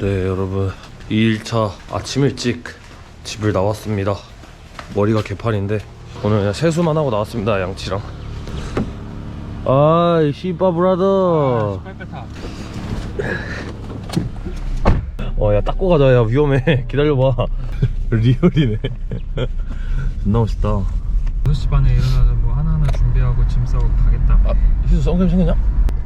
네 여러분. 2일차 아침 일찍 집을 나왔습니다. 머리가 개판인데 오늘 그냥 세수만 하고 나왔습니다 양치랑. 아이 씨바 브라더. 어야 닦고 가자. 야 위험해. 기다려봐. 리얼이네. 존나 멋있다. 6시 반에 일어나서 뭐 하나하나 준비하고 짐 싸고 가겠다. 아, 희수 선크림 생겼냐?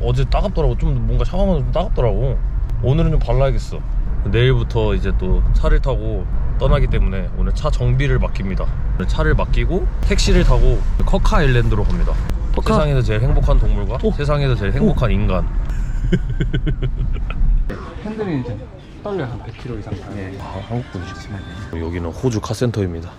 어제 따갑더라고. 좀 뭔가 샤워하면 좀 따갑더라고 오늘은 좀 발라야겠어. 내일부터 이제 또 차를 타고 떠나기 때문에 오늘 차 정비를 맡깁니다. 오늘 차를 맡기고 택시를 타고 커카 아일랜드로 갑니다. 세상에서 제일 행복한 동물과 세상에서 제일 행복한 인간. 핸들이 이제 떨려 한 100km 이상. 가요 아, 한국 분이시지 여기는 호주 카센터입니다.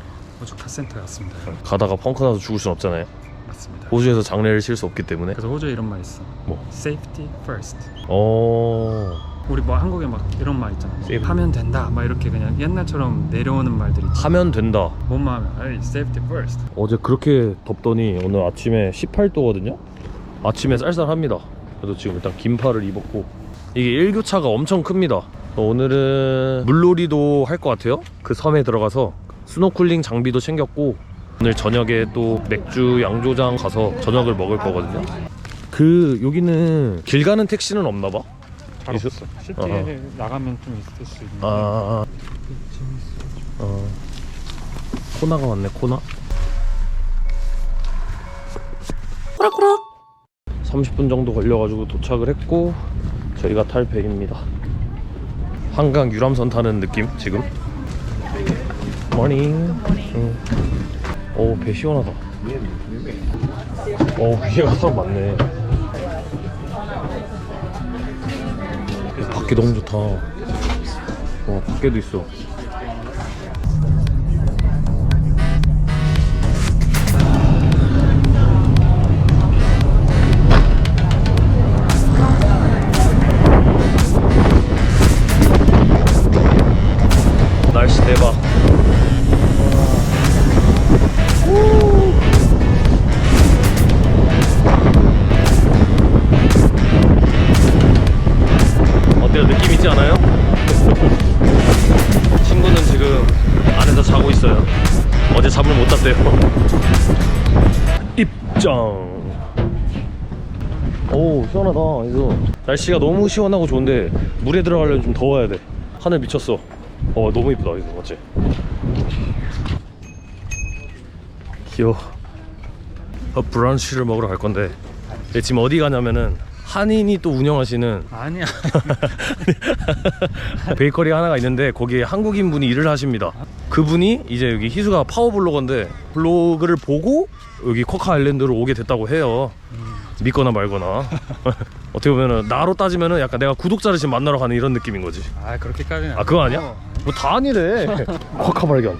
호주 카센터에 왔습니다. 가다가 펑크 나서 죽을 순 없잖아요. 맞습니다. 호주에서 장례를 칠수 없기 때문에. 그래서 호주에 이런 말 있어. 뭐? Safety first. 어... 우리 뭐 한국에 막 이런 말 있잖아. Safety. 하면 된다. 막 이렇게 그냥 옛날처럼 내려오는 말들이 있지. 하면 된다. 뭔만 하면 아이 Safety first. 어제 그렇게 덥더니 오늘 아침에 18도거든요? 아침에 쌀쌀합니다. 그래서 지금 일단 긴팔을 입었고. 이게 일교차가 엄청 큽니다. 오늘은 물놀이도 할 것 같아요. 그 섬에 들어가서 스노클링 장비도 챙겼고 오늘 저녁에 또 맥주 양조장 가서 저녁을 먹을 거거든요. 그 여기는 길 가는 택시는 없나 봐 잘 있어? 없어 실제 어. 나가면 좀 있을 수 있는데 아, 어. 코나가 왔네, 코나. 꾸락꾸락. 30분 정도 걸려가지고 도착을 했고 저희가 탈 배입니다. 한강 유람선 타는 느낌 지금. 모닝. 응. 오, 배 시원하다. 오, 위에가 사람 많네. 밖에 너무 좋다. 와 밖에도 있어 날씨가 너무 시원하고 좋은데 물에 들어가려면 좀 더워야 돼. 하늘 미쳤어. 어 너무 이쁘다 이거 맞지? 귀여워. 어, 브런치를 먹으러 갈 건데 네, 지금 어디 가냐면은 한인이 또 운영하시는 아니야 베이커리 하나가 있는데 거기에 한국인 분이 일을 하십니다. 그분이 이제 여기 희수가 파워 블로거인데 블로그를 보고 여기 코카 아일랜드로 오게 됐다고 해요. 믿거나 말거나. 어떻게 보면은 나로 따지면은 약간 내가 구독자를 지금 만나러 가는 이런 느낌인 거지. 아 그렇게까지는 아 그거 아니야? 뭐 다 아니래. 코카 발견.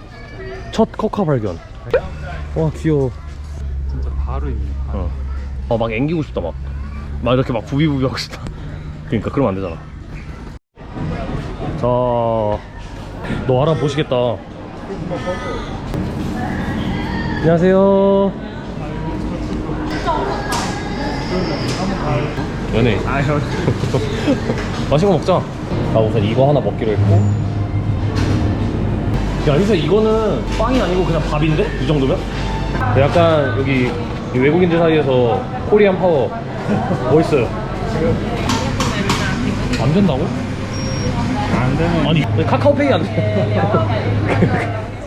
첫 코카 발견. 와 귀여워. 진짜 바로 있네. 어. 어, 막 앵기고 싶다, 막. 막 이렇게 막 부비부비 하고 싶다. 그러니까, 그러면 안 되잖아. 자, 너 알아보시겠다. 안녕하세요. 연예인. 아 형. 맛있는 거 먹자. 나 우선 이거 하나 먹기로 했고. 야, 여기서 이거는 빵이 아니고 그냥 밥인데? 이 정도면? 약간 여기 이 외국인들 사이에서 코리안 파워 멋있어요. 안 된다고? 안 되면 아니, 카카오페이 안 돼.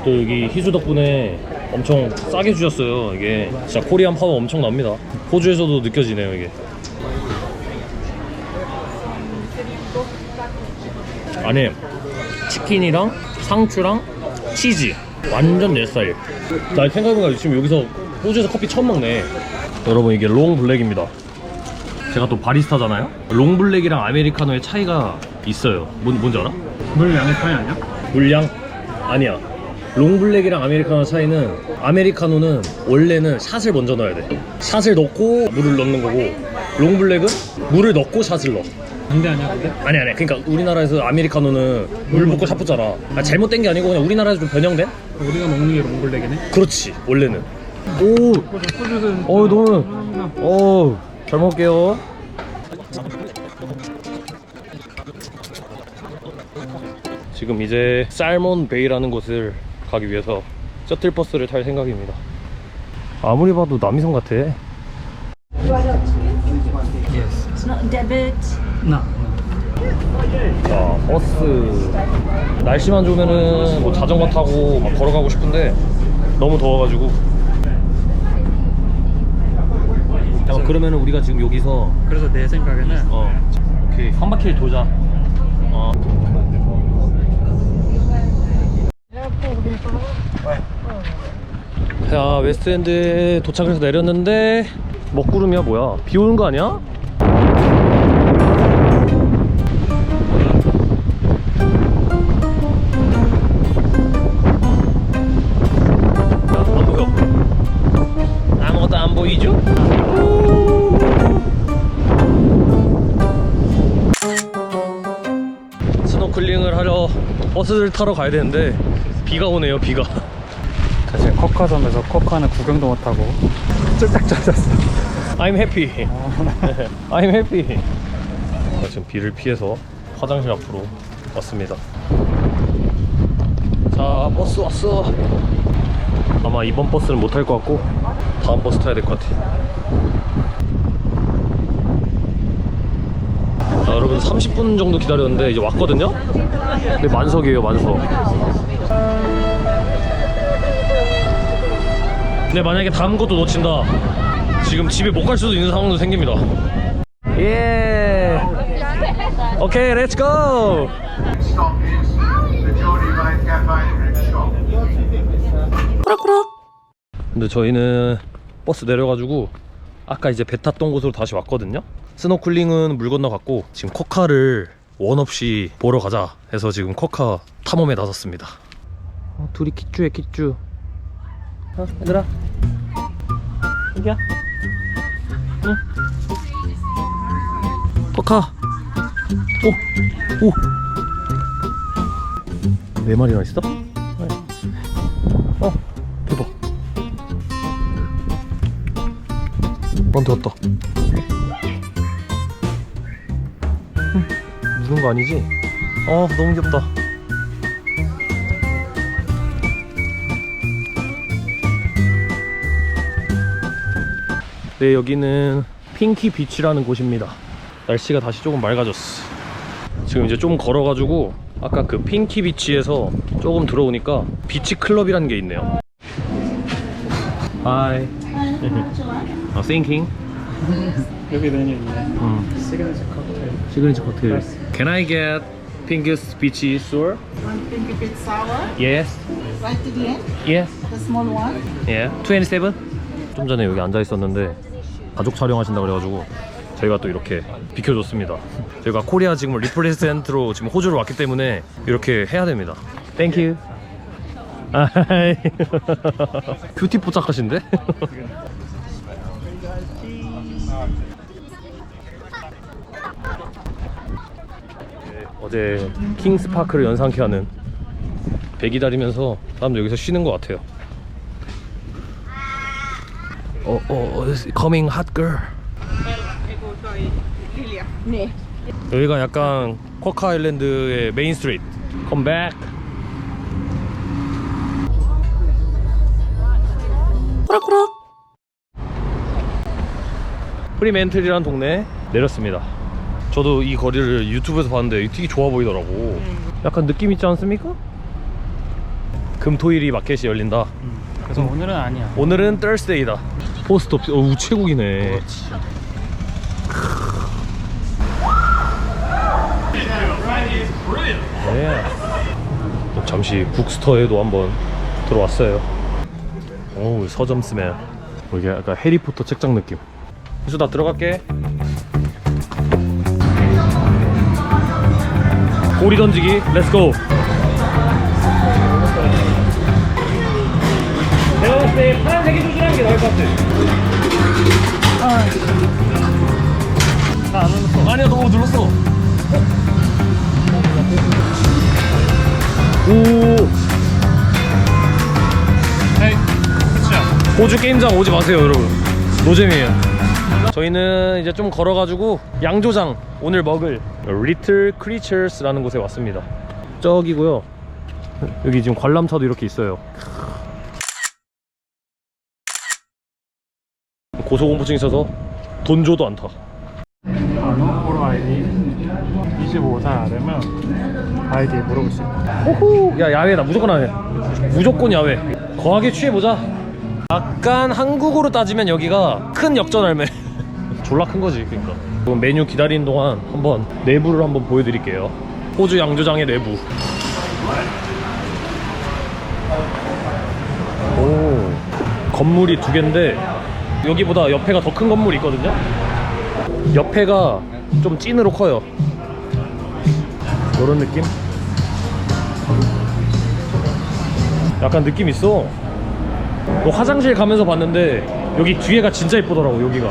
또 여기 희수 덕분에 엄청 싸게 주셨어요. 이게 진짜 코리안 파워 엄청 납니다. 호주에서도 느껴지네요, 이게. 안에 치킨이랑 상추랑 치즈. 완전 내 스타일. 나 생각해보니까 지금 여기서 호주에서 커피 처음 먹네. 여러분 이게 롱 블랙입니다. 제가 또 바리스타잖아요? 롱 블랙이랑 아메리카노의 차이가 있어요. 뭔, 뭔지 알아? 물 양의 차이 아니야? 물량? 아니야. 롱 블랙이랑 아메리카노 차이는 아메리카노는 원래는 샷을 먼저 넣어야 돼. 샷을 넣고 물을 넣는 거고 롱 블랙은 물을 넣고 샷을 넣어 반대 아니야 근데? 아니 아니 그러니까 우리나라에서 아메리카노는 물 붓고 샷 붓잖아 아, 잘못된 게 아니고 그냥 우리나라에서 좀 변형된? 우리가 먹는 게 롱블랙이네 그렇지 원래는 오 어 너무 어잘 먹을게요 지금 이제 살몬 베이라는 곳을 가기 위해서 셔틀버스를 탈 생각입니다. 아무리 봐도 남이섬 같아. Yes. It's not debit. No. 자, 버스. 날씨만 좋으면은 뭐 자전거 타고 막 걸어가고 싶은데 너무 더워가지고. 야, 그러면은 우리가 지금 여기서 그래서 내 생각에는 어, 오케이 한 바퀴를 돌자. 어. 자 웨스트엔드에 도착해서 내렸는데 먹구름이야 뭐야? 비 오는 거 아니야? 버스를 타러 가야 되는데 비가 오네요 비가. 사실 커카섬에서 커카는 구경도 못하고 쫄딱 젖었어. I'm happy. I'm happy. 자, 지금 비를 피해서 화장실 앞으로 왔습니다. 자 버스 왔어. 아마 이번 버스는 못 탈 것 같고 다음 버스 타야 될 것 같아 자 여러분 30분 정도 기다렸는데 이제 왔거든요? 근데 만석이에요 만석. 근데 만약에 다음 것도 놓친다. 지금 집에 못 갈 수도 있는 상황도 생깁니다. 예. 오케이 렛츠 고 stop is the Geordie Lane Cafe and Shop. 근데 저희는 버스 내려가지고 아까 이제 배 탔던 곳으로 다시 왔거든요 스노클링은 물 건너갔고 지금 코카를 원 없이 보러 가자 해서 지금 코카 탐험에 나섰습니다. 어, 둘이 키쭈해 키쭈 어, 얘들아. 여기야. 응. 코카. 오오. 네 마리나 있어? 어 대박. 나한테 왔다 무는 거 아니지? 아 너무 귀엽다. 네 여기는 핑키 비치라는 곳입니다. 날씨가 다시 조금 맑아졌어. 지금 이제 좀 걸어가지고 아까 그 핑키 비치에서 조금 들어오니까 비치 클럽이라는 게 있네요. Hi. 아, thinking 여기 메뉴 있네. 음. 시그니처 칵테일. 시그니처 칵테일 Can I get Pink's Beachy Sour? One pink bit sour, Yes right to the end, Yes the small one. Yeah 27? 좀 전에 여기 앉아 있었는데 가족 촬영하신다 그래가지고 저희가 또 이렇게 비켜줬습니다 저희가 코리아 지금 리프레젠트로 지금 호주로 왔기 때문에 이렇게 해야 됩니다 Thank you 아이 큐티 포착하신데? 어제 킹스파크를 연상케 하는 배 기다리면서 사람들 여기서 쉬는 것 같아요. 어, 어, it's coming hot girl. 여기가 약간 쿼카 아일랜드의 메인 스트리트 Come back. 프리멘틀이라는 동네에 내렸습니다 저도 이 거리를 유튜브에서 봤는데 되게 좋아 보이더라고. 약간 느낌 있지 않습니까? 금토일이 마켓이 열린다. 그래서 오늘은 아니야. 오늘은 Thursday다. 포스트 옵 어, 우체국이네. 네. 잠시 북스터에도 한번 들어왔어요. 오 서점스맨. 이게 약간 해리포터 책장 느낌. 그래서 나 들어갈게 꼬리 던지기. 렛츠고 내가 봤을 때 파란색이 조심하는 게 나을 것 같아. 나안 눌렀어 아니야 너 눌렀어. 오. 호주 게임장 오지 마세요 여러분. 노잼이에요 저희는 이제 좀 걸어가지고 양조장 오늘 먹을 Little Creatures라는 곳에 왔습니다 저기고요. 여기 지금 관람차도 이렇게 있어요. 고소공포증 있어서 돈 줘도 안 타. 단어 포로 아이디 25살 아래면 아이디 물어볼 수 있다. 호호! 야 야외다 무조건 야외 무조건 야외 거하게 취해보자 약간 한국으로 따지면 여기가 큰 역전 할매 졸라 큰 거지 그러니까 그럼 메뉴 기다리는 동안 한번 내부를 한번 보여드릴게요 호주 양조장의 내부 오 건물이 두 개인데 여기보다 옆에가 더 큰 건물이 있거든요 옆에가 좀 찐으로 커요 이런 느낌? 약간 느낌 있어. 너 화장실 가면서 봤는데 여기 뒤에가 진짜 예쁘더라고 여기가.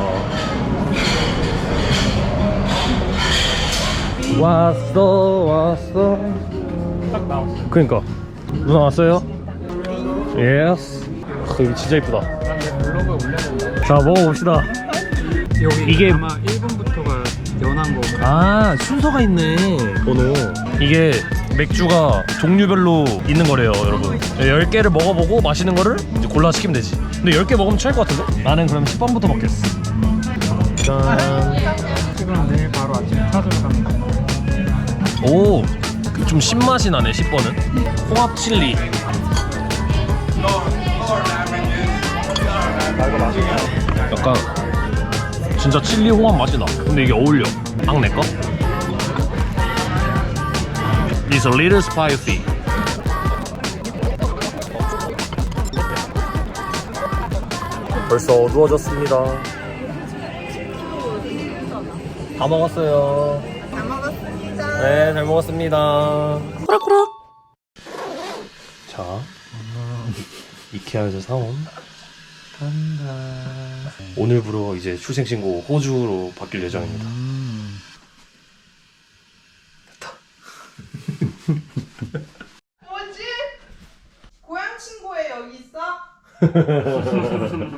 왔어 왔어. 딱 나왔어. 그러니까 누나 왔어요? 예스. 여기 진짜 블로그에 올려놓은 자 먹어봅시다. 여기 이게- 아마 1번부터가 연한 거. 아 순서가 있네 번호 이게 맥주가 종류별로 있는 거래요 여러분 10개를 먹어보고 마시는 거를 이제 골라 시키면 되지 근데 10개 먹으면 취할 것 같은데? 나는 그러면 10번부터 먹겠어 짠. 지금 내일 바로 아침에 찾으러 갑니다. 오, 좀 신맛이 나네 10번은 홍합 칠리. 약간 진짜 칠리 홍합 맛이 나. 근데 이게 어울려. 앙 내꺼? It's a little spicy. 벌써 어두워졌습니다. 다 먹었어요. 네, 잘 먹었습니다. 꾸락꾸락. 자, 이케아에서 사온 간다. 오늘부로 이제 출생신고 호주로 바뀔 예정입니다. 음. 뭐지? 고향 친구에 여기 있어? 네?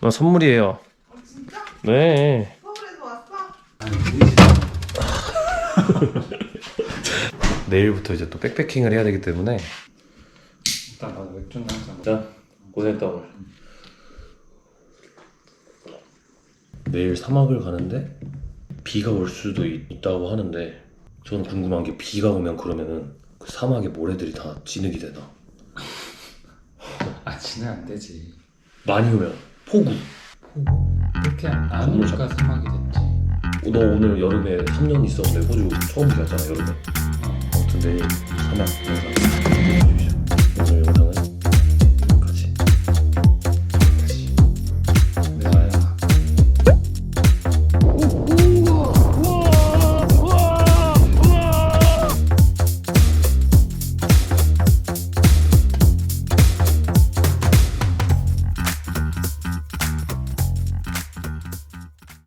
어, 선물이에요. 어, 진짜? 네. 서울에서 왔어? 내일부터 이제 또 백패킹을 해야 되기 때문에. 일단 나도 맥주 한잔. 자, 고생했다 오늘. 내일 사막을 가는데 비가 올 수도 있, 있다고 하는데 저는 궁금한 게 비가 오면 그러면은 그 사막의 모래들이 다 진흙이 되나? 아 지는 안 되지 많이 오면 폭우. 포고 그렇게 안 오니까 사막이 됐지 너 오늘 여름에 3년 있었는데 호주 처음 갔잖아 여름에. 아무튼 내일 사막 영상.